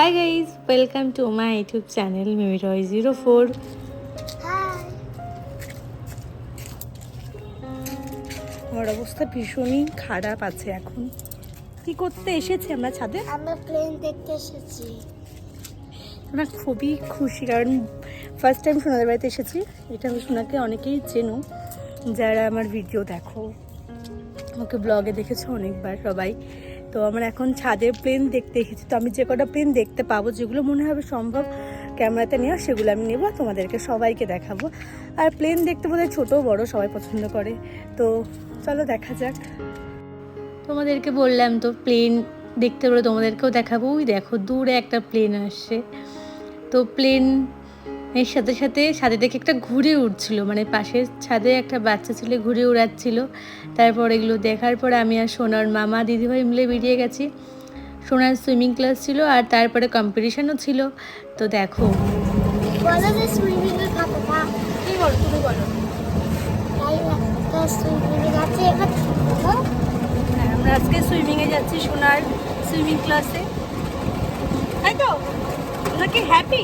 Hi guys welcome to my YouTube channel মিমিরয় zero four আমার অবস্থা ভীষণই খারাপ আছে এখন। কি করতে এসেছি আমরা ছাদে? আমরা প্লেন দেখতে এসেছি। আমরা খুবই খুশি কারণ ফার্স্ট টাইম সোনাদের বাড়িতে এসেছি। এটা আমি সোনাকে অনেকেই চেনো যারা আমার ভিডিও দেখো। ওকে ব্লগে দেখেছ অনেকবার সবাই। তো আমার এখন ছাদের প্লেন দেখতে এসেছি। তো আমি যে কটা প্লেন দেখতে পাবো, যেগুলো মনে হবে সম্ভব ক্যামেরাতে নেওয়া, সেগুলো আমি নেব তোমাদেরকে সবাইকে দেখাবো। আর প্লেন দেখতে বোধহয় ছোটো বড়, সবাই পছন্দ করে। তো চলো দেখা যাক। তোমাদেরকে বললাম তো প্লেন দেখতে বলে তোমাদেরকেও দেখাবো। ওই দেখো, দূরে একটা প্লেন আসছে। তো প্লেন এর সাথে সাথে ছাদে দেখে একটা ঘুরে উঠছিল মানে পাশের ছাদে একটা বাচ্চা ছেলে ঘুরে উড়াচ্ছিল। তারপর এগুলো দেখার পরে আমি আর সোনার মামা দিদিভাই মিলে বেরিয়ে গেছি। সোনার সুইমিং ক্লাস ছিল আর তারপরে কম্পিটিশনও ছিল। তো দেখো। হ্যাঁ আমরা আজকে সুইমিংয়ে যাচ্ছি সোনার সুইমিং ক্লাসে তাই তো? হ্যাপি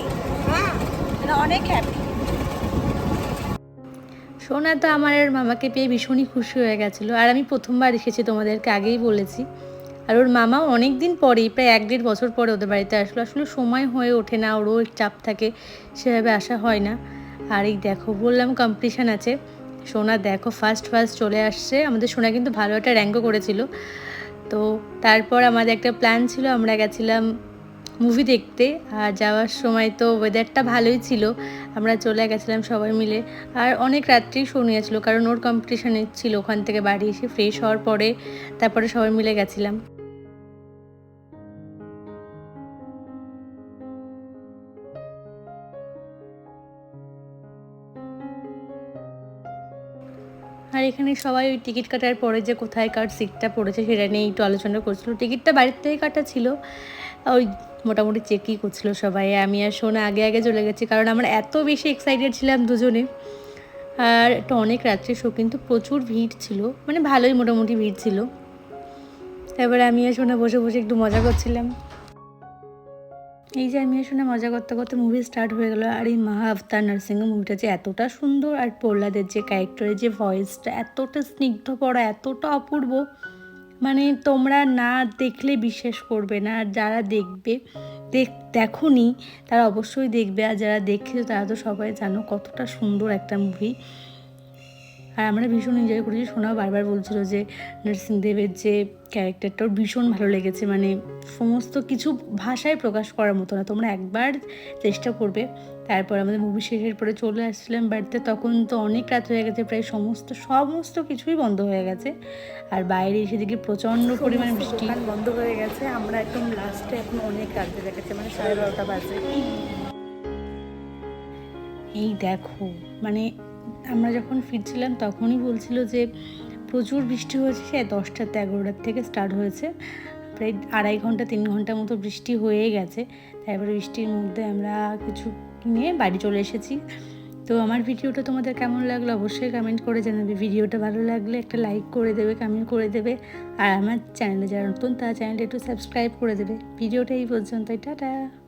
হ্যাঁ। অনেক হ্যাপি সোনা তো আমার আর মামাকে পেয়ে ভীষণই খুশি হয়ে গেছিল। আর আমি প্রথমবার এসেছি তোমাদেরকে আগেই বলেছি। আর ওর মামাও অনেক দিন পরেই, প্রায় এক দেড় বছর পরে ওদের বাড়িতে আসলো। আসলে সময় হয়ে ওঠে না, ওরও চাপ থাকে, সেভাবে আসা হয় না। আর এই দেখো, বললাম কম্পিটিশান আছে। সোনা দেখো ফার্স্ট ফার্স্ট চলে আসছে। আমাদের সোনা কিন্তু ভালো একটা র্যাঙ্কও করেছিল। তো তারপর আমাদের একটা প্ল্যান ছিল, আমরা গেছিলাম মুভি দেখতে, আর যাওয়ার সময় তো ওয়েদারটা ভালোই ছিল। আমরা চলে গেছিলাম সবাই মিলে। আর অনেক রাত্রেই শো নিয়েছিল কারণ ওর কম্পিটিশানে ছিল, ওখান থেকে বাড়ি এসে ফ্রেশ হওয়ার পরে তারপরে সবাই মিলে গেছিলাম। আর এখানে সবাই ওই টিকিট কাটার পরে যে কোথায় কার সিটটা পড়েছে সেটা নিয়ে একটু আলোচনা করছিল। টিকিটটা বাড়ির থেকে কাটা ছিল। ওই মোটামুটি চেকই করছিল সবাই। আমি আর সোনা আগে আগে চলে গেছি কারণ আমরা এত বেশি এক্সাইটেড ছিলাম দুজনে। আর এটা অনেক রাত্রে শো কিন্তু প্রচুর ভিড় ছিল। মানে ভালোই মোটামুটি ভিড় ছিল। তারপরে আমি আর সোনা বসে বসে একটু মজা করছিলাম। এই যে আমি সোনা মজা করতে করতে মুভি স্টার্ট হয়ে গেলো। আর এই মহা আফতার নার্সিংহ মুভিটা যে এতটা সুন্দর আর প্রহ্লাদের যে ক্যারেক্টারের যে ভয়েসটা এতটা স্নিগ্ধ পড়া এতটা অপূর্ব। মানে তোমরা না দেখলে বিশ্বাস করবে না। আর যারা দেখবে, দেখ, দেখনি, তারা অবশ্যই দেখবে। আর যারা দেখেছ, তারা তো সবাই জানো কতটা সুন্দর একটা মুভি আর আমরা ভীষণ এনজয় করেছি। শোনাও বারবার বলছিল যে নরসিংদেবের যে ক্যারেক্টারটা ওর ভীষণ ভালো লেগেছে। মানে সমস্ত কিছু ভাষায় প্রকাশ করার মতো না তোমরা একবার চেষ্টা করবে। তারপর আমাদের মুভি শেষের পরে চলে আসছিলাম বাড়িতে তখন তো অনেক রাত হয়ে গেছে প্রায় সমস্ত সমস্ত কিছুই বন্ধ হয়ে গেছে। আর বাইরে এসে দেখি প্রচণ্ড পরিমাণে বৃষ্টি। বন্ধ হয়ে গেছে আমরা একদম লাস্টে এখন অনেক রাত হয়ে গেছে মানে সাড়ে বারোটা বাজে। এই দেখো মানে আমরা যখন ফিরছিলাম তখনই বলছিল যে প্রচুর বৃষ্টি হয়েছে, সে দশটাতে এগারোটার থেকে স্টার্ট হয়েছে। প্রায় আড়াই ঘণ্টা, তিন ঘণ্টা মতো বৃষ্টি হয়ে গেছে। তারপরে বৃষ্টির মধ্যে আমরা কিছু নিয়ে বাড়ি চলে এসেছি। তো আমার ভিডিওটা তোমাদের কেমন লাগল অবশ্যই কমেন্ট করে জানাবে। ভিডিওটা ভালো লাগলে একটা লাইক করে দেবে কমেন্ট করে দেবে। আর আমার চ্যানেলে যারা নতুন, তারা চ্যানেলটা একটু সাবস্ক্রাইব করে দেবে। ভিডিওটা এই পর্যন্তই, টাটা।